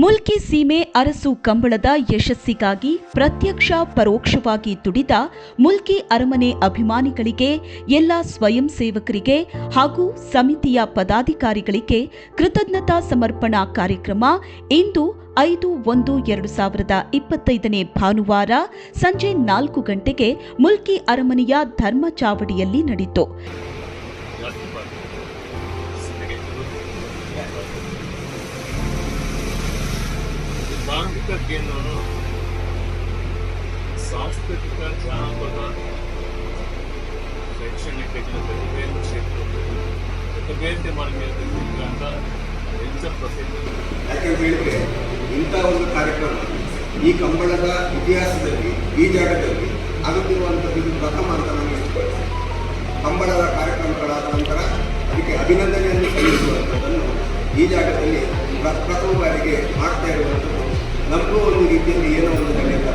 ಮುಲ್ಕಿ ಸೀಮೆ ಅರಸು ಕಂಬಳದ ಯಶಸ್ಸಿಗಾಗಿ ಪ್ರತ್ಯಕ್ಷ ಪರೋಕ್ಷವಾಗಿ ದುಡಿದ ಮುಲ್ಕಿ ಅರಮನೆ ಅಭಿಮಾನಿಗಳಿಗೆ, ಎಲ್ಲ ಸ್ವಯಂ ಸೇವಕರಿಗೆ ಹಾಗೂ ಸಮಿತಿಯ ಪದಾಧಿಕಾರಿಗಳಿಗೆ ಕೃತಜ್ಞತಾ ಸಮರ್ಪಣಾ ಕಾರ್ಯಕ್ರಮ ಇಂದು ಐದು ಒಂದು ಎರಡು ಸಾವಿರದ ಇಪ್ಪತ್ತೈದನೇ ಭಾನುವಾರ ಸಂಜೆ ನಾಲ್ಕು ಗಂಟೆಗೆ ಮುಲ್ಕಿ ಅರಮನೆಯ ಧರ್ಮ ಚಾವಡಿಯಲ್ಲಿ ನಡೆಯಿತು. ಧಾರ್ಮಿಕ ಕೇಂದ್ರ ಸಾಂಸ್ಕೃತಿಕ ಜಾನಪದ ಶೈಕ್ಷಣಿಕ ಪ್ರತಿಭೆಯನ್ನು ಕ್ಷೇತ್ರದಲ್ಲಿ ಪ್ರತಿಭೆಯಂತೆ ಅಂತ ಹೆಚ್ಚು ಪ್ರಸಿದ್ಧ? ಯಾಕೆ ಹೇಳಿದ್ರೆ ಇಂಥ ಒಂದು ಕಾರ್ಯಕ್ರಮ ಈ ಕಂಬಳದ ಇತಿಹಾಸದಲ್ಲಿ, ಈ ಜಾಗದಲ್ಲಿ ಆಗುತ್ತಿರುವಂಥದ್ದು ಇದು ಪ್ರಥಮ ಅಂತ ನಾನು ನಮಗೆ ಕಂಬಳದ ಕಾರ್ಯಕ್ರಮಗಳಾದ ನಂತರ ಅದಕ್ಕೆ ಅಭಿನಂದನೆಯನ್ನು ಸಲ್ಲಿಸುವಂಥದ್ದನ್ನು ಈ ಜಾಗದಲ್ಲಿ ಪ್ರ- ಪ್ರಥಮ ಬಾರಿಗೆ ಮಾಡ್ತಾ ಇರುವಂಥದ್ದು ನಮಗೂ ಒಂದು ರೀತಿಯಲ್ಲಿ ಏನೋ ಒಂದು ನಡೆಯುತ್ತೆ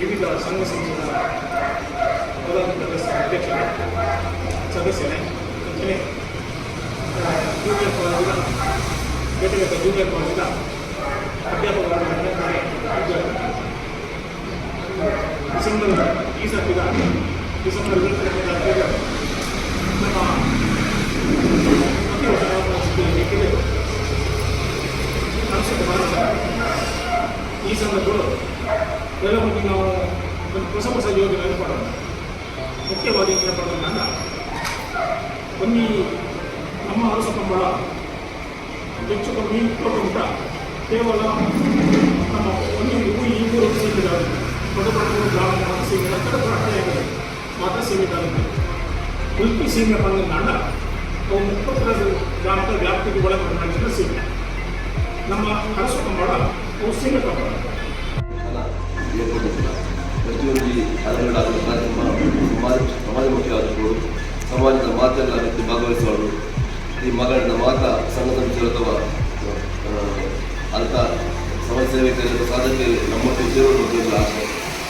ವಿವಿಧ ಸಂಘ ಸಂಸ್ಥೆಗಳ ಅಧ್ಯಕ್ಷರೇ ಸದಸ್ಯರೇ ಅಂಚನೆ ಜೂನಿಯರ್ ಕಾಲೇಜಿನ ಬೇರೆ ಜೂನಿಯರ್ ಕಾಲೇಜಿನ ಅಧ್ಯಾಪಕರಾದ. ಡಿಸೆಂಬರ್ ಈ ಸರ್ತಿದ ಡಿಸೆಂಬರ್ ಮುಖ್ಯವಾಗಿ ನನ್ನ ಬನ್ನಿ, ನಮ್ಮ ಅರಸ ಕಂಬಳ ಹೆಚ್ಚು ಕಮ್ಮಿ ಉಪಕ್ರಮ ಕೇವಲ ನಮ್ಮ ಒಂದು ಇವು ಈ ಮೂರು ದೊಡ್ಡ ದೊಡ್ಡ ಗ್ರಾಮ ಮಾತ್ರ ಸೀಮಿತ ಕಡೆ ಪ್ರಾರ್ಥನೆ ಮಾತ್ರ ಸೀಮಿತ ಆಗುತ್ತೆ ಉಲ್ಪಿ ಸೀಮೆ ಬಂದ ನಾಡ ಅವು ಮುಪ್ಪತ್ತರ ಗ್ರಾಮದ ವ್ಯಾಪ್ತಿಗೆ ಒಳಗೆ ಮಾಡಿದ್ರೆ ಸೀಮೆ. ನಮ್ಮ ಅರಸ ಕಂಬಳ, ಅವು ಸೀಮೆ ಕಂಬಳ. ಪ್ರತಿಯೊಂದು ಈ ಹಲವೆರಡಾದ ಕಾರ್ಯಕ್ರಮ ಸಮಾಜ ಸಮಾಜಮುಖಿಯಾದವರು ಸಮಾಜದ ಮಾತೆಲ್ಲ ವ್ಯಕ್ತಿ ಭಾಗವಹಿಸುವವರು ಈ ಮಗಳಿಂದ ಮಾತ ಸಂಘ ಸಂಸ್ಥೆಗಳು ಅಥವಾ ಆ, ಅಂಥ ಸಮಾಜ ಸೇವೆಗೆ ಸಾಧಕ್ಕೆ ನಮ್ಮೊಟ್ಟಿಗೆ ಸೇರುವುದು ಒಂದು ಆಸೆ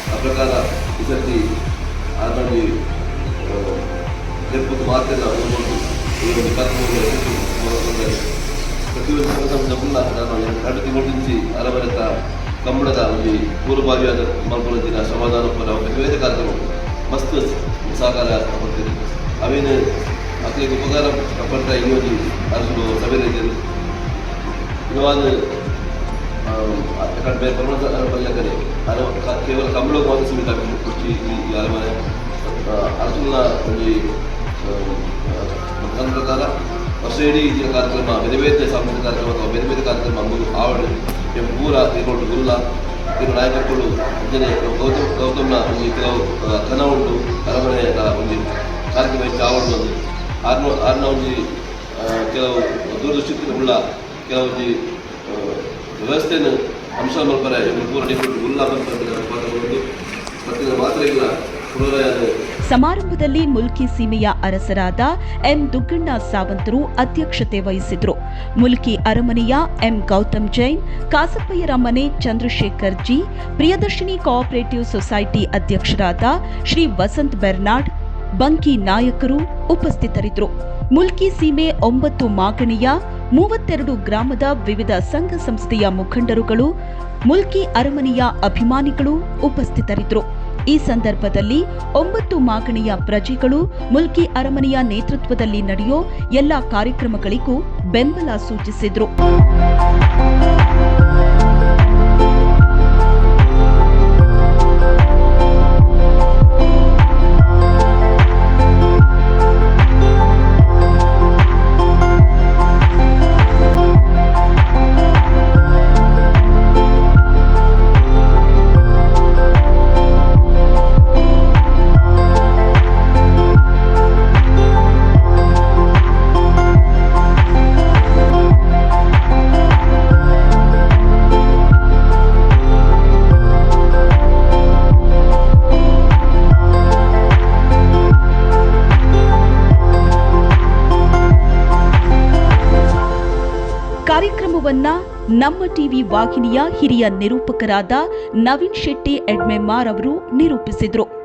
ಆ ಪ್ರಕಾರ ಈ ಸರ್ತಿ ಆಲ್ರೆಡಿ ತಿರುಪತಿ ಮಾತೆಲ್ಲ ಹೋಗ್ಬೋದು ಈ ಒಂದು ಕಾರ್ಯಕ್ರಮವನ್ನು ಯಶಸ್ವಿ ಮಾಡಿದ್ದಾರೆ. ಪ್ರತಿಯೊಂದು ಸಂಘ ಸಂಸ್ಥೆ ಮುನ್ನ ನಾನು ಎರಡು ತಿಂಗಳ నుంచి ಅರವರತ್ತ ಕಂಬಳದ ಒಂದು ಪೂರ್ವಭಾವಿಯಾದ ಮಲ್ಪೊಲಂಚಿನ ಶ್ರಮದಾನ ಪರ ಒಂದು ವಿವಿಧ ಕಾರ್ಯಕ್ರಮ ಮಸ್ತ್ ಸಹಕಾರ ಕೊಡ್ತೀರಿ ಅವೇನು ಅಕ್ಕಲಿಗೆ ಉಪಕಾರ ಪಟ್ಟ ಇನ್ನೊಂದು ಅರಸು ಸಭೆಯಲ್ಲಿ ಇವಾಗ ಯಾಕಂದ್ರೆ ಬೇರೆ ಪ್ರಮಾಣ ಬಲ್ಲ ಕಡೆ ಅದು ಕ- ಕೇವಲ ಕಂಬಳ ಮಾತ್ರ ಸೀಮಿತ ಕುರ್ಚಿ ಈ ಈ ಅರಮನೆ ಅರಸುನ ಒಂದು ನನ್ನ ಪ್ರಕಾರ ಇಡೀ ಇದಿನ ಕಾರ್ಯಕ್ರಮ ಬೇರೆ ಸಾಂಸ್ಕೃತಿಕ ಕಾರ್ಯಕ್ರಮ ಅಥವಾ ಬೇರೆ ಕಾರ್ಯಕ್ರಮ ಅಂಬುದು ಆವಡು ಎಂ ಊರ ತಿರುಗೊಂಡು ಗುಲ್ಲ ಇವರು ನಾಯಕರುಗಳು ಅಂಜನೆ ಗೌತಮ್ ಗೌತಮ್ನ ಒಂದು ಕೆಲವು ಕನ ಉಂಟು ಅರಮನೆಯ ಒಂದು ಕಾರ್ಯಕ್ರಮ ಹೆಚ್ಚು ಆವಡು ಒಂದು ಆರ್ನ ಆರ್ನ ಒಂದು ಕೆಲವು ದೂರದೃಷ್ಟಿ ಉಳ್ಳ ಕೆಲವು ಆ, ವ್ಯವಸ್ಥೆಯನ್ನು ಅಂಶ ಮಲ್ಪರ ಪೂರ ಗುಲ್ಲ ಬಂದು ಮತ್ತೆ ಮಾತ್ರ ಇಲ್ಲ ಪುನರಾಯ ಸಮಾರಂಭದಲ್ಲಿ ಮುಲ್ಕಿ ಸೀಮೆಯ ಅರಸರಾದ ಎಂ ದುಗ್ಗಣ್ಣ ಸಾವಂತರು ಅಧ್ಯಕ್ಷತೆ ವಹಿಸಿದ್ರು. ಮುಲ್ಕಿ ಅರಮನೆಯ ಎಂ ಗೌತಮ್ ಜೈನ್ ಕಾಸಪ್ಪಯ್ಯರ ಮನೆ Chandrashekhar G, Priyadarshini cooperative society ಅಧ್ಯಕ್ಷರಾದ ಶ್ರೀ ವಸಂತ್ ಬೆರ್ನಾಡ್, ಬಂಕಿ ನಾಯಕರು ಉಪಸ್ಥಿತರಿದ್ದರು. ಮುಲ್ಕಿ ಸೀಮೆ ಒಂಬತ್ತು ಮಾಗಣಿಯ ಮೂವತ್ತೆರಡು ಗ್ರಾಮದ ವಿವಿಧ ಸಂಘ ಸಂಸ್ಥೆಯ ಮುಖಂಡರುಗಳು, ಮುಲ್ಕಿ ಅರಮನೆಯ ಅಭಿಮಾನಿಗಳು ಉಪಸ್ಥಿತರಿದ್ದರು ಈ ಸಂದರ್ಭದಲ್ಲಿ ಒಂಬತ್ತು ಮಾಗಣಿಯ ಪ್ರಜೆಗಳು ಮುಲ್ಕಿ ಅರಮನೆಯ ನೇತೃತ್ವದಲ್ಲಿ ನಡೆಯೋ ಎಲ್ಲ ಕಾರ್ಯಕ್ರಮಗಳಿಗೂ ಬೆಂಬಲ ಸೂಚಿಸಿದ್ರು. ಕಾರ್ಯಕ್ರಮವನ್ನ ನಮ್ಮ ಟಿವಿ ವಾಹಿನಿಯ ಹಿರಿಯ ನಿರೂಪಕರಾದ ನವೀನ್ ಶೆಟ್ಟಿ ಎಡ್ಮೆಮಾರ್ ಅವರು ನಿರೂಪಿಸಿದ್ರು.